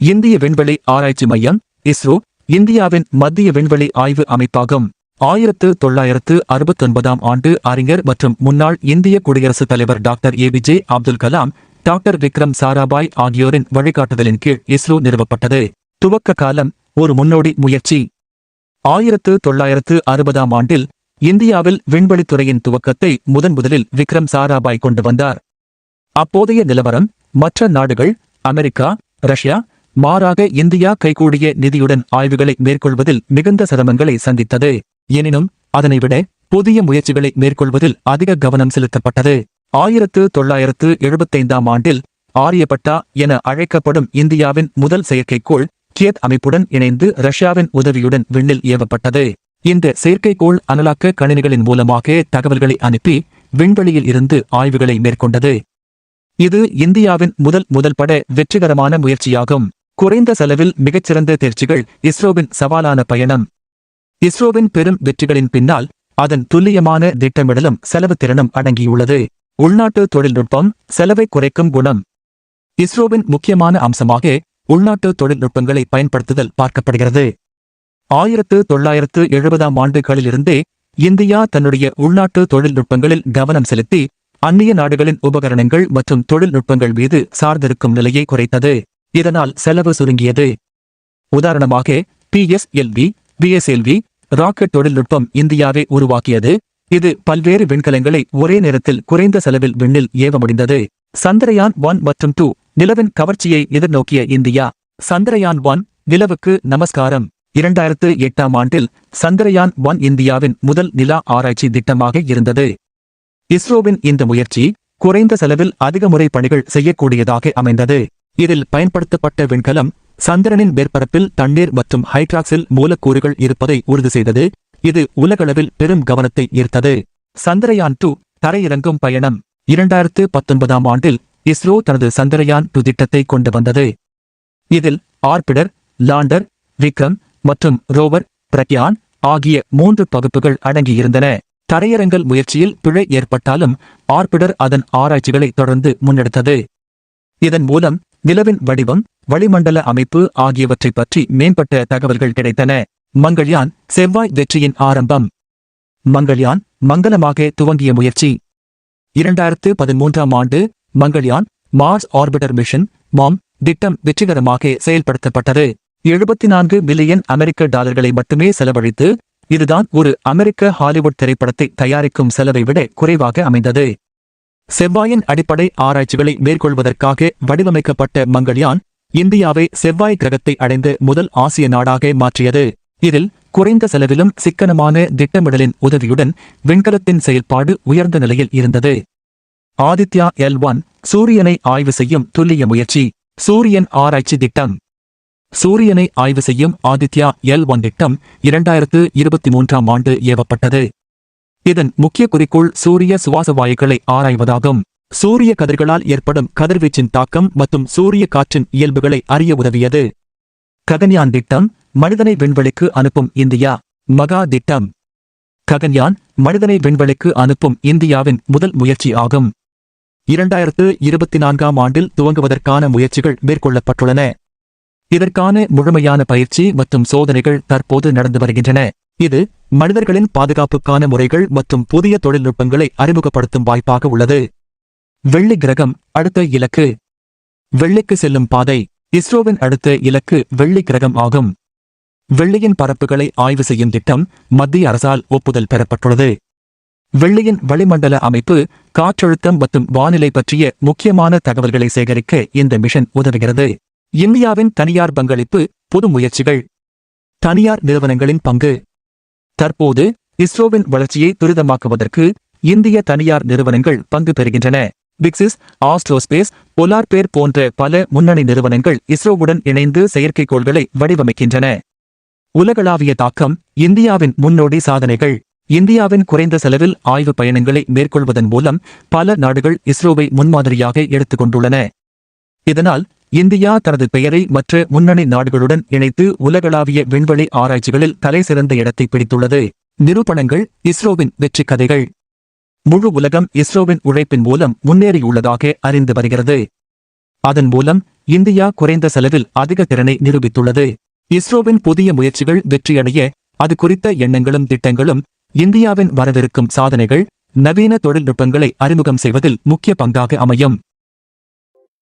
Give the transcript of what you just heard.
இந்திய விண்வெளி ஆராய்ச்சி மையம் இஸ்ரோ இந்தியாவின் மத்திய விண்வெளி ஆய்வு அமைப்பாகும். ஆயிரத்து தொள்ளாயிரத்து அறுபத்தொன்பதாம் ஆண்டு அறிஞர் மற்றும் முன்னாள் இந்திய குடியரசுத் தலைவர் doctor APJ Abdul Kalam doctor Vikram Sarabhai ஆகியோரின் வழிகாட்டுதலின் கீழ் இஸ்ரோ நிறுவப்பட்டது. துவக்க காலம் ஒரு முன்னோடி முயற்சி. ஆயிரத்து தொள்ளாயிரத்து அறுபதாம் ஆண்டில் இந்தியாவில் விண்வெளித்துறையின் துவக்கத்தை முதன் முதலில் விக்ரம் சாராபாய் கொண்டு வந்தார். அப்போதைய நிலவரம் மற்ற நாடுகள் அமெரிக்கா ரஷ்யா மாறாக இந்தியா கைகூடிய நிதியுடன் ஆய்வுகளை மேற்கொள்வதில் மிகுந்த சிரமங்களை சந்தித்தது. எனினும் அதனைவிட புதிய முயற்சிகளை மேற்கொள்வதில் அதிக கவனம் செலுத்தப்பட்டது. ஆயிரத்து தொள்ளாயிரத்து எழுபத்தைந்தாம் ஆண்டில் ஆரியப்பட்டா என அழைக்கப்படும் இந்தியாவின் முதல் செயற்கைக்கோள் கியத் அமைப்புடன் இணைந்து ரஷ்யாவின் உதவியுடன் விண்ணில் ஏவப்பட்டது. இந்த செயற்கைக்கோள் அனலாக்க கணினிகளின் மூலமாக தகவல்களை அனுப்பி விண்வெளியில் இருந்து ஆய்வுகளை மேற்கொண்டது. இது இந்தியாவின் முதல் முதல் பட வெற்றிகரமான முயற்சியாகும். குறைந்த செலவில் மிகச்சிறந்த தேர்ச்சிகள் இஸ்ரோவின் சவாலான பயணம். இஸ்ரோவின் பெரும் வெற்றிகளின் பின்னால் அதன் துல்லியமான திட்டமிடலும் செலவு திறனும் அடங்கியுள்ளது. உள்நாட்டு தொழில்நுட்பம் செலவை குறைக்கும் குணம். இஸ்ரோவின் முக்கியமான அம்சமாக உள்நாட்டு தொழில்நுட்பங்களை பயன்படுத்துதல் பார்க்கப்படுகிறது. ஆயிரத்து தொள்ளாயிரத்து எழுபதாம் ஆண்டுகளிலிருந்தே இந்தியா தன்னுடைய உள்நாட்டு தொழில்நுட்பங்களில் கவனம் செலுத்தி அந்நிய நாடுகளின் உபகரணங்கள் மற்றும் தொழில்நுட்பங்கள் மீது சார்ந்திருக்கும் நிலையை குறைத்தது. இதனால் செலவு சுருங்கியது. உதாரணமாக பிஎஸ்எல்வி பிஎஸ்எல்வி ராக்கெட் தொழில்நுட்பம் இந்தியாவே உருவாக்கியது. இது பல்வேறு விண்கலங்களை ஒரே நேரத்தில் குறைந்த செலவில் விண்ணில் ஏவ முடிந்தது சந்திரயான் ஒன் மற்றும் டூ நிலவின் கவர்ச்சியை எதிர்நோக்கிய இந்தியா. சந்திரயான் ஒன் நிலவுக்கு நமஸ்காரம். இரண்டாயிரத்து எட்டாம் ஆண்டில் சந்திரயான் ஒன் இந்தியாவின் முதல் நிலா ஆராய்ச்சி திட்டமாக இருந்தது. இஸ்ரோவின் இந்த முயற்சி குறைந்த செலவில் அதிக முறை பணிகள் செய்யக்கூடியதாக அமைந்தது. இதில் பயன்படுத்தப்பட்ட விண்கலம் சந்திரனின் மேற்பரப்பில் தண்ணீர் மற்றும் ஹைட்ராக்சில் மூலக்கூறுகள் இருப்பதை உறுதி செய்தது. இது உலகளவில் பெரும் கவனத்தை ஈர்த்தது. சந்திரயான் டூ தரையிறங்கும் பயணம். இரண்டாயிரத்து பத்தொன்பதாம் ஆண்டில் இஸ்ரோ தனது சந்திரயான் டூ திட்டத்தை கொண்டு வந்தது. இதில் ஆர்பிடர் லாண்டர் விக்ரம் மற்றும் ரோவர் பிரக்யான் ஆகிய மூன்று பகுப்புகள் அடங்கியிருந்தன. தரையிறங்கல் முயற்சியில் பிழை ஏற்பட்டாலும் ஆர்பிடர் அதன் ஆராய்ச்சிகளை தொடர்ந்து முன்னெடுத்தது. இதன் மூலம் நிலவின் வடிவம் வளிமண்டல அமைப்பு ஆகியவற்றைப் பற்றி மேம்பட்ட தகவல்கள் கிடைத்தன. மங்கள்யான் செவ்வாய் வெற்றியின் ஆரம்பம். மங்கள்யான் மங்கலமாக துவங்கிய முயற்சி. இரண்டாயிரத்து பதிமூன்றாம் ஆண்டு Mangalyaan Mars Orbiter Mission MOM திட்டம் வெற்றிகரமாக செயல்படுத்தப்பட்டது. எழுபத்தி நான்கு மில்லியன் அமெரிக்க டாலர்களை மட்டுமே செலவழித்து இதுதான் ஒரு அமெரிக்க ஹாலிவுட் திரைப்படத்தை தயாரிக்கும் செலவை விட குறைவாக அமைந்தது. செவ்வாயின் அடிப்படை ஆராய்ச்சிகளை மேற்கொள்வதற்காக வடிவமைக்கப்பட்ட மங்கள்யான் இந்தியாவை செவ்வாய் கிரகத்தை அடைந்த முதல் ஆசிய நாடாக மாற்றியது. இதில் குறைந்த செலவிலும் சிக்கனமான திட்டமிடலின் உதவியுடன் விண்கலத்தின் செயல்பாடு உயர்ந்த நிலையில் இருந்தது. ஆதித்யா எல் ஒன் சூரியனை ஆய்வு செய்யும் துல்லிய முயற்சி சூரியன் ஆராய்ச்சி திட்டம். சூரியனை ஆய்வு செய்யும் ஆதித்யா எல் ஒன் திட்டம் இரண்டாயிரத்து இருபத்தி மூன்றாம் ஆண்டு ஏவப்பட்டது இதன் முக்கிய குறிக்கோள் சூரிய சுவாச வாயுக்களை ஆராய்வதாகும். சூரிய கதிர்களால் ஏற்படும் கதிர்வீச்சின் தாக்கம் மற்றும் சூரிய காற்றின் இயல்புகளை அறிய உதவியது. ககன்யான் திட்டம் மனிதனை விண்வெளிக்கு அனுப்பும் இந்தியா. மகா திட்டம். ககன்யான் மனிதனை விண்வெளிக்கு அனுப்பும் இந்தியாவின் முதல் முயற்சி ஆகும். இரண்டாயிரத்து இருபத்தி நான்காம் ஆண்டில் துவங்குவதற்கான முயற்சிகள் மேற்கொள்ளப்பட்டுள்ளன. இதற்கான முழுமையான பயிற்சி மற்றும் சோதனைகள் தற்போது நடந்து வருகின்றன. இது மனிதர்களின் பாதுகாப்புக்கான முறைகள் மற்றும் புதிய தொழில்நுட்பங்களை அறிமுகப்படுத்தும் வாய்ப்பாக உள்ளது. வெள்ளி கிரகம் அடுத்த இலக்கு. வெள்ளிக்கு செல்லும் பாதை. இஸ்ரோவின் அடுத்த இலக்கு வெள்ளி கிரகம் ஆகும். வெள்ளியின் பரப்புகளை ஆய்வு செய்யும் திட்டம் மத்திய அரசால் ஒப்புதல் பெறப்பட்டுள்ளது. வெள்ளியின் வளிமண்டல அமைப்பு காற்றழுத்தம் மற்றும் வானிலை பற்றிய முக்கியமான தகவல்களை சேகரிக்க இந்த மிஷன் உதவுகிறது. இந்தியாவின் தனியார் பங்களிப்பு புது முயற்சிகள். தனியார் நிறுவனங்களின் பங்கு. தற்போது இஸ்ரோவின் வளர்ச்சியை துரிதமாக்குவதற்கு இந்திய தனியார் நிறுவனங்கள் பங்கு பெறுகின்றன. பிக்சிஸ் ஆஸ்ட்ரோஸ்பேஸ் பொலார்பேர் போன்ற பல முன்னணி நிறுவனங்கள் இஸ்ரோவுடன் இணைந்து செயற்கைக்கோள்களை வடிவமைக்கின்றன. உலகளாவிய தாக்கம் இந்தியாவின் முன்னோடி சாதனைகள். இந்தியாவின் குறைந்த செலவில் ஆய்வு பயணங்களை மேற்கொள்வதன் மூலம் பல நாடுகள் இஸ்ரோவை முன்மாதிரியாக எடுத்துக் கொண்டுள்ளன. இதனால் இந்தியா தனது பெயரை மற்ற முன்னணி நாடுகளுடன் இணைத்து உலகளாவிய விண்வெளி ஆராய்ச்சிகளில் தலைசிறந்த இடத்தை பிடித்துள்ளது. நிரூபணங்கள் இஸ்ரோவின் வெற்றி கதைகள். முழு உலகம் இஸ்ரோவின் உழைப்பின் மூலம் முன்னேறியுள்ளதாக அறிந்து வருகிறது. அதன் மூலம் இந்தியா குறைந்த செலவில் அதிக திறனை நிரூபித்துள்ளது. இஸ்ரோவின் புதிய முயற்சிகள் வெற்றியடைய அது குறித்த எண்ணங்களும் திட்டங்களும் இந்தியாவின் வரவிருக்கும் சாதனைகள் நவீன தொழில்நுட்பங்களை அறிமுகம் செய்வதில் முக்கிய பங்காக அமையும்.